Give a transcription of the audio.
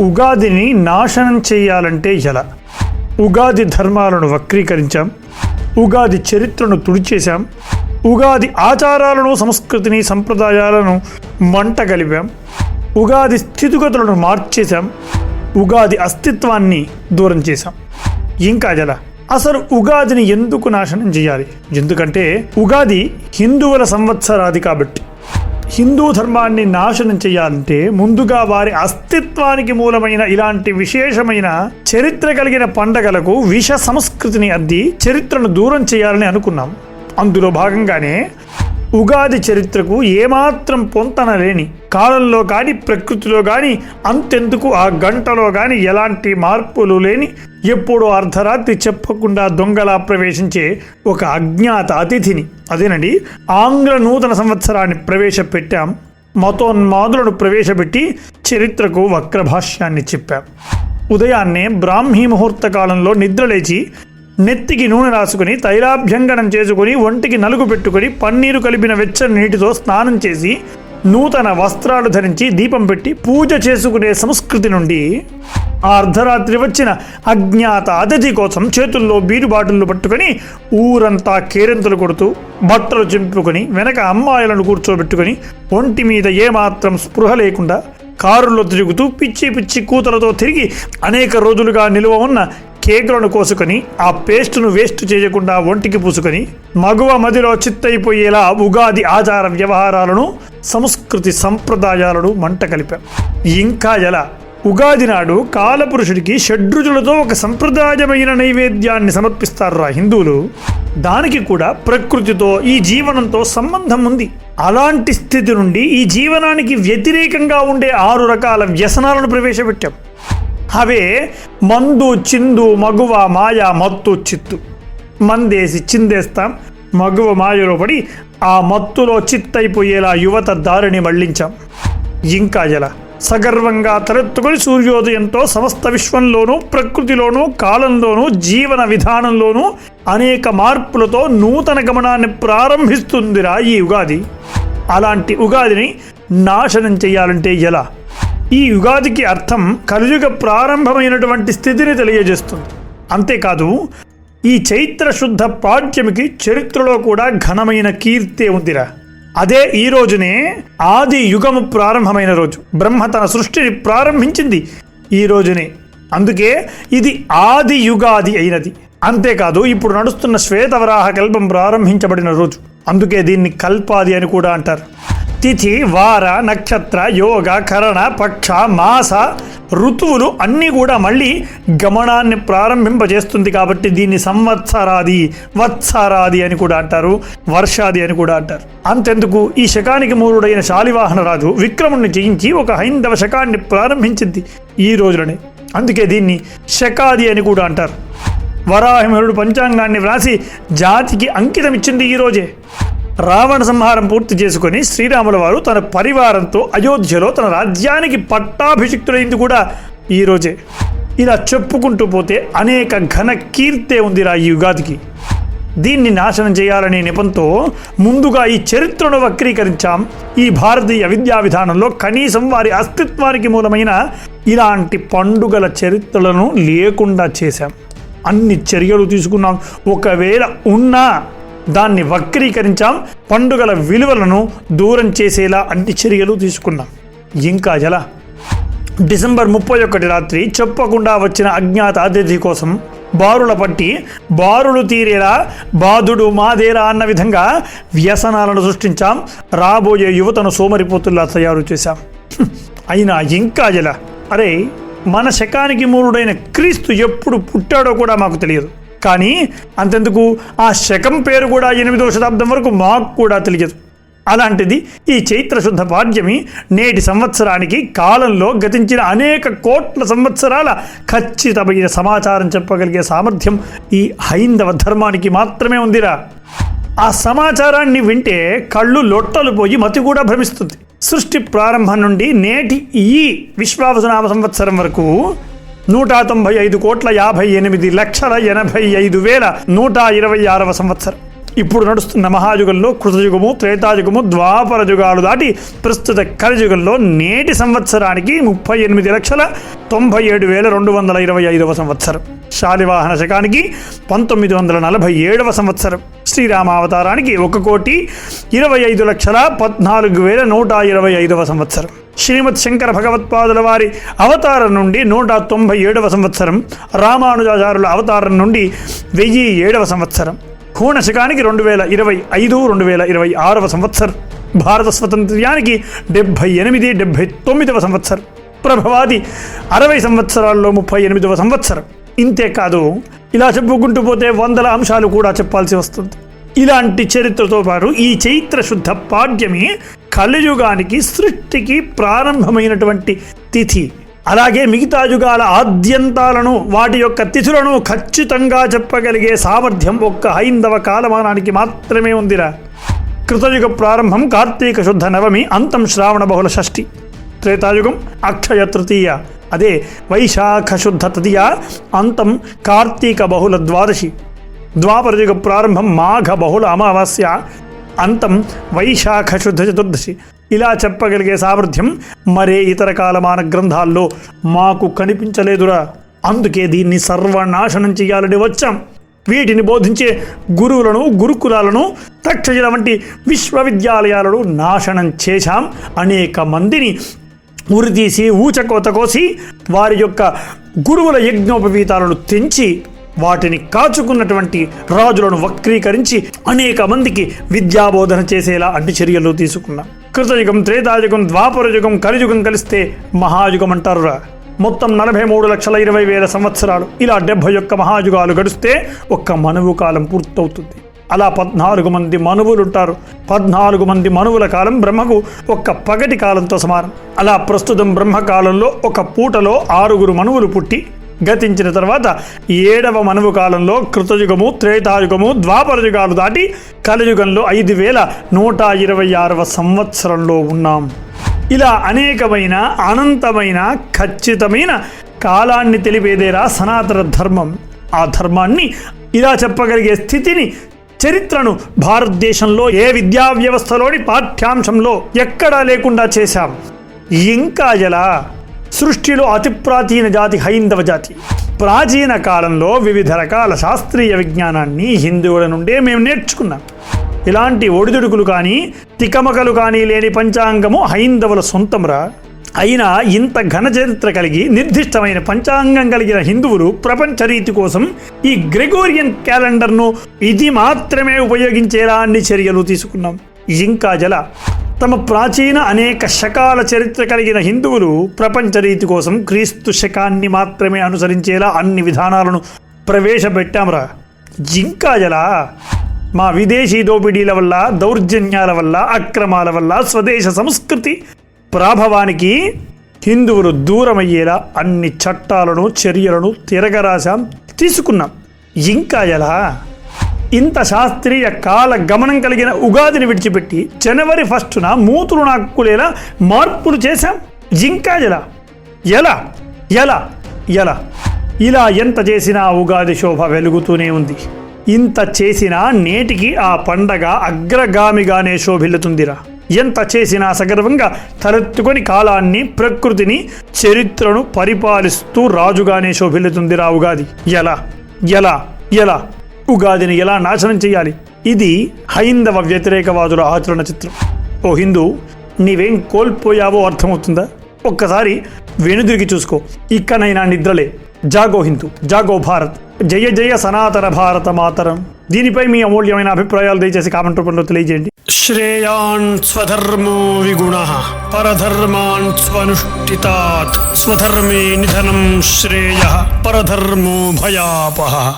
ఉగాదిని నాశనం చేయాలంటే ఎలా? ఉగాది ధర్మాలను వక్రీకరించాం. ఉగాది చరిత్రను తుడిచేశాం. ఉగాది ఆచారాలను సంస్కృతిని సంప్రదాయాలను మంట కలిపాం. ఉగాది స్థితిగతులను మార్చేశాం. ఉగాది అస్తిత్వాన్ని దూరం చేశాం. ఇంకా జల అసలు ఉగాదిని ఎందుకు నాశనం చేయాలి? ఎందుకంటే ఉగాది హిందువుల సంవత్సరాది కాబట్టి. హిందూ ధర్మాన్ని నాశనం చేయాలంటే ముందుగా వారి అస్తిత్వానికి మూలమైన ఇలాంటి విశేషమైన చరిత్ర కలిగిన పండగలకు విష సంస్కృతిని అద్ది చరిత్రను దూరం చేయాలని అనుకున్నాం. అందులో భాగంగానే ఉగాది చరిత్రకు ఏమాత్రం పొంతన లేని కాలంలో కానీ ప్రకృతిలో కానీ అంతెందుకు ఆ గంటలో కానీ ఎలాంటి మార్పులు లేని ఎప్పుడో అర్ధరాత్రి చెప్పకుండా దొంగలా ప్రవేశించే ఒక అజ్ఞాత అతిథిని. అదేనండి ఆంగ్ల నూతన సంవత్సరాన్ని ప్రవేశపెట్టాం. మతోన్మాదులను ప్రవేశపెట్టి చరిత్రకు వక్రభాష్యాన్ని చెప్పాం. ఉదయాన్నే బ్రాహ్మీ ముహూర్త కాలంలో నిద్రలేచి నెత్తికి నూనె రాసుకుని తైలాభ్యంగనం చేసుకుని ఒంటికి నలుగు పెట్టుకుని పన్నీరు కలిపిన వెచ్చని నీటితో స్నానం చేసి నూతన వస్త్రాలు ధరించి దీపం పెట్టి పూజ చేసుకునే సంస్కృతి నుండి ఆ అర్ధరాత్రి వచ్చిన అజ్ఞాత అతిథి కోసం చేతుల్లో బీరు బాటిల్లు పట్టుకొని ఊరంతా కేరింతలు కొడుతూ బట్టలు చింపుకొని వెనక అమ్మాయిలను కూర్చోబెట్టుకొని ఒంటి మీద ఏమాత్రం స్పృహ లేకుండా కారులో తిరుగుతూ పిచ్చి పిచ్చి కూతలతో తిరిగి అనేక రోజులుగా నిలువ ఉన్న కేకులను కోసుకొని ఆ పేస్టును వేస్ట్ చేయకుండా ఒంటికి పూసుకొని మగువ మదిలో చిత్తైపోయేలా ఉగాది ఆచార వ్యవహారాలను సంస్కృతి సంప్రదాయాలను మంట కలిపాం. ఇంకా ఎలా? ఉగాది నాడు కాలపురుషుడికి షడ్రుచులతో ఒక సంప్రదాయమైన నైవేద్యాన్ని సమర్పిస్తారు రా హిందువులు. దానికి కూడా ప్రకృతితో ఈ జీవనంతో సంబంధం ఉంది. అలాంటి స్థితి నుండి ఈ జీవనానికి వ్యతిరేకంగా ఉండే ఆరు రకాల వ్యసనాలను ప్రవేశపెట్టాం. అవే మందు చిందు మగువ మాయ మత్తు చిత్తు. మందేసి చిందేస్తాం మగువ మాయలో పడి ఆ మత్తులో చిత్తైపోయేలా యువత దారిని మళ్ళించాం. ఇంకా ఎలా? సగర్వంగా తలెత్తుకొని సూర్యోదయంతో సమస్త విశ్వంలోనూ ప్రకృతిలోనూ కాలంలోనూ జీవన విధానంలోనూ అనేక మార్పులతో నూతన గమనాన్ని ప్రారంభిస్తుందిరా ఈ ఉగాది. అలాంటి ఉగాదిని నాశనం చేయాలంటే ఎలా? ఈ యుగాదికి అర్థం కలియుగ ప్రారంభమైనటువంటి స్థితిని తెలియజేస్తుంది. అంతేకాదు ఈ చైత్ర శుద్ధ పాడ్యమికి చరిత్రలో కూడా ఘనమైన కీర్తే ఉందిరా. అదే ఈ రోజునే ఆది యుగము ప్రారంభమైన రోజు. బ్రహ్మ తన సృష్టిని ప్రారంభించింది ఈ రోజునే. అందుకే ఇది ఆది యుగాది అయినది. అంతేకాదు ఇప్పుడు నడుస్తున్న శ్వేతవరాహ కల్పం ప్రారంభించబడిన రోజు. అందుకే దీన్ని కల్పాది అని కూడా అంటారు. తిథి వార నక్షత్ర యోగ కరణ పక్ష మాస ఋతువులు అన్నీ కూడా మళ్ళీ గమనాన్ని ప్రారంభింపజేస్తుంది కాబట్టి దీన్ని సంవత్సరాది వత్సరాది అని కూడా అంటారు వర్షాది అని కూడా అంటారు. అంతెందుకు ఈ శకానికి మూరుడైన శాలివాహన రాజు విక్రముణ్ణి జయించి ఒక హైందవ శకాన్ని ప్రారంభించింది ఈ రోజులనే. అందుకే దీన్ని శకాది అని కూడా అంటారు. వరాహిమరుడు పంచాంగాన్ని వ్రాసి జాతికి అంకితం ఇచ్చింది ఈ రోజే. రావణ సంహారం పూర్తి చేసుకుని శ్రీరాముల వారు తన పరివారంతో అయోధ్యలో తన రాజ్యానికి పట్టాభిషిక్తులైంది కూడా ఈరోజే ఇలా చెప్పుకుంటూ పోతే అనేక ఘన కీర్తే ఉందిరా ఈ యుగాదికి. దీన్ని నాశనం చేయాలనే నెపంతో ముందుగా ఈ చరిత్రను వక్రీకరించాం. ఈ భారతీయ విద్యా విధానంలో కనీసం వారి అస్తిత్వానికి మూలమైన ఇలాంటి పండుగల చరిత్రలను లేకుండా చేశాం. అన్ని చర్యలు తీసుకున్నాం. ఒకవేళ ఉన్నా దాన్ని వక్రీకరించాం. పండుగల విలువలను దూరం చేసేలా అన్ని చర్యలు తీసుకున్నాం. ఇంకా ఎలా డిసెంబర్ ముప్పై ఒకటి రాత్రి చెప్పకుండా వచ్చిన అజ్ఞాత అతిథి కోసం బారుల పట్టి బారులు తీరేలా బాధుడు మాదేరా అన్న విధంగా వ్యసనాలను సృష్టించాం. రాబోయే యువతను సోమరిపోతుల్లా తయారు చేశాం. అయినా ఇంకా ఎలా అరే మన శకానికి మూరుడైన క్రీస్తు ఎప్పుడు పుట్టాడో కూడా మాకు తెలియదు. కానీ అంతెందుకు? ఆ శకం పేరు కూడా ఎనిమిదవ శతాబ్దం వరకు మాకు కూడా తెలియదు. అలాంటిది ఈ చైత్ర శుద్ధ పాడ్యమి నేటి సంవత్సరానికి కాలంలో గతించిన అనేక కోట్ల సంవత్సరాల ఖచ్చితమైన సమాచారం చెప్పగలిగే సామర్థ్యం ఈ హైందవ ధర్మానికి మాత్రమే ఉందిరా. ఆ సమాచారాన్ని వింటే కళ్ళు లొట్టలు పోయి మతి కూడా భ్రమిస్తుంది. సృష్టి ప్రారంభం నుండి నేటి ఈ విశ్వావసనామ సంవత్సరం వరకు నూట తొంభై ఐదు కోట్ల యాభై ఎనిమిది లక్షల ఎనభై ఐదు వేల నూట ఇరవై ఆరవ సంవత్సరం. ఇప్పుడు నడుస్తున్న మహాయుగంలో కృతయుగము త్రేతాయుగము ద్వాపర యుగాలు దాటి ప్రస్తుత కలియుగంలో నేటి సంవత్సరానికి ముప్పై ఎనిమిది లక్షల తొంభై ఏడు వేల రెండు వందల ఇరవై ఐదవ సంవత్సరం. శాలివాహన శకానికి పంతొమ్మిది వందల నలభై ఏడవ సంవత్సరం. శ్రీరామావతారానికి ఒక కోటి ఇరవై ఐదు లక్షల పద్నాలుగు వేల నూట ఇరవై ఐదవ సంవత్సరం. శ్రీమద్ శంకర భగవత్పాదుల వారి అవతారం నుండి నూట తొంభై ఏడవ సంవత్సరం. రామానుజాచారుల అవతారం నుండి వెయ్యి ఏడవ సంవత్సరం. కోణశకానికి రెండు వేల ఇరవై ఐదు రెండు వేల ఇరవై ఆరవ సంవత్సరం. భారత స్వతంత్ర్యానికి డెబ్భై ఎనిమిది డెబ్భై తొమ్మిదవ సంవత్సర. ప్రభవాది అరవై సంవత్సరాల్లో ముప్పై ఎనిమిదవ సంవత్సరం. ఇంతే కాదు ఇలా చెప్పుకుంటూ పోతే వందల అంశాలు కూడా చెప్పాల్సి వస్తుంది. ఇలాంటి చరిత్రతో పాటు ఈ చైత్ర శుద్ధ పాడ్యమే కలియుగానికి సృష్టికి ప్రారంభమైనటువంటి తిథి. అలాగే మిగతా యుగాల ఆద్యంతాలను వాటి యొక్క తిథులను ఖచ్చితంగా చెప్పగలిగే సామర్థ్యం ఒక్క హైందవ కాలమానానికి మాత్రమే ఉందిరా. కృతయుగ ప్రారంభం కార్తీక శుద్ధ నవమి అంతం శ్రావణ బహుళ షష్ఠి త్రేతాయుగం అక్షయ తృతీయ అదే వైశాఖ శుద్ధ తృతీయ అంతం కార్తీక బహుళ ద్వాదశి ద్వాపరయుగ ప్రారంభం మాఘ బహుళ అమావాస్య అంతం వైశాఖ శుద్ధ చతుర్దశి ఇలా చెప్పగలిగే సామర్థ్యం మరే ఇతర కాలమాన గ్రంథాల్లో మాకు కనిపించలేదురా. అందుకే దీన్ని సర్వనాశనం చేయాలని వచ్చాం. వీటిని బోధించే గురువులను గురుకులాలను తక్షశిల వంటి విశ్వవిద్యాలయాలను నాశనం చేశాం. అనేక మందిని ఉరితీసి ఊచకోత కోసి వారి యొక్క గురువుల యజ్ఞోపవీతాలను తెంచి వాటిని కాచుకున్నటువంటి రాజులను వక్రీకరించి అనేక మందికి విద్యాబోధన చేసేలా అడ్డు చర్యలు తీసుకున్నాం. కృతయుగం త్రేతాయుగం ద్వాపరయుగం కలియుగం కలిస్తే మహాయుగం అంటారురా. మొత్తం నలభై మూడు లక్షల ఇరవై వేల సంవత్సరాలు. ఇలా డెబ్బై ఒక్క మహాయుగాలు గడిస్తే ఒక్క మనువు కాలం పూర్తవుతుంది. అలా పద్నాలుగు మంది మనువులు ఉంటారు పద్నాలుగు మంది మనువుల కాలం బ్రహ్మకు ఒక్క పగటి కాలంతో సమానం. అలా ప్రస్తుతం బ్రహ్మకాలంలో ఒక పూటలో ఆరుగురు మనువులు పుట్టి గతించిన తర్వాత ఏడవ మనువు కాలంలో కృతయుగము త్రేతాయుగము ద్వాపర యుగాలు దాటి కలియుగంలో ఐదు వేల నూట ఇరవై ఆరవ సంవత్సరంలో ఉన్నాం. ఇలా అనేకమైన అనంతమైన ఖచ్చితమైన కాలాన్ని తెలిపేదేరా సనాతన ధర్మం. ఆ ధర్మాన్ని ఇలా చెప్పగలిగే స్థితిని చరిత్రను భారతదేశంలో ఏ విద్యా వ్యవస్థలోని పాఠ్యాంశంలో ఎక్కడా లేకుండా చేశాం. ఇంకా ఎలా? సృష్టిలో అతి ప్రాచీన జాతి హైందవ జాతి. ప్రాచీన కాలంలో వివిధ రకాల శాస్త్రీయ విజ్ఞానాన్ని హిందువుల నుండే మేము నేర్చుకున్నాం. ఇలాంటి ఒడిదుడుకులు కానీ తికమకలు కానీ లేని పంచాంగము హైందవుల సొంతంరా? అయినా ఇంత ఘన చరిత్ర కలిగి నిర్దిష్టమైన పంచాంగం కలిగిన హిందువులు ప్రపంచ రీతి కోసం ఈ గ్రెగోరియన్ క్యాలెండర్ను ఇది మాత్రమే ఉపయోగించేలా అన్ని చర్యలు తీసుకున్నాం. ఇంకా జల తమ ప్రాచీన అనేక శకాల చరిత్ర కలిగిన హిందువులు ప్రపంచ రీతి కోసం క్రీస్తు శకాన్ని మాత్రమే అనుసరించేలా అన్ని విధానాలను ప్రవేశపెట్టాంరా. ఇంకా మా విదేశీ దోపిడీల వల్ల దౌర్జన్యాల వల్ల అక్రమాల వల్ల స్వదేశ సంస్కృతి ప్రాభవానికి హిందువులు దూరమయ్యేలా అన్ని చట్టాలను చర్యలను తిరగరాశాం తీసుకున్నాం. ఇంకా ఎలా ఇంత శాస్త్రీయ కాల గమనం కలిగిన ఉగాదిని విడిచిపెట్టి జనవరి ఫస్టున మూతులు నాకులేలా మార్పులు చేశాం. ఇంకా ఎలా ఎలా ఎలా ఎలా ఇలా ఎంత చేసినా ఉగాది శోభ వెలుగుతూనే ఉంది. ఇంత చేసినా నేటికి ఆ పండగ అగ్రగామిగానే శోభిల్లుతుందిరా. ఎంత చేసినా సగర్వంగా తలెత్తుకొని కాలాన్ని ప్రకృతిని చరిత్రను పరిపాలిస్తూ రాజుగానే శోభిల్లుతుందిరా ఉగాది. ఎలా ఎలా ఎలా ఉగాదిని ఎలా నాశనం చేయాలి? ఇది హైందవ వ్యతిరేకవాదుల ఆచరణ చిత్రం. ఓ హిందూ నీవేం కోల్పోయావో అర్థమవుతుందా? ఒక్కసారి వెనుదిరిగి చూసుకో. ఇక్కనైనా నిద్రలే. జాగో హిందూ జాగో భారత్. జయ జయ సనాతన భారత మాతరం. దీనిపై మీ అమూల్యమైన అభిప్రాయాలు దయచేసి కామెంట్ రూపంలో తెలియజేయండి. శ్రేయాన్ స్వధర్మో విగుణ పరధర్మాన్ స్వనుష్ఠితాత్. స్వధర్మే నిధనం శ్రేయ పరధర్మో భయాపహ.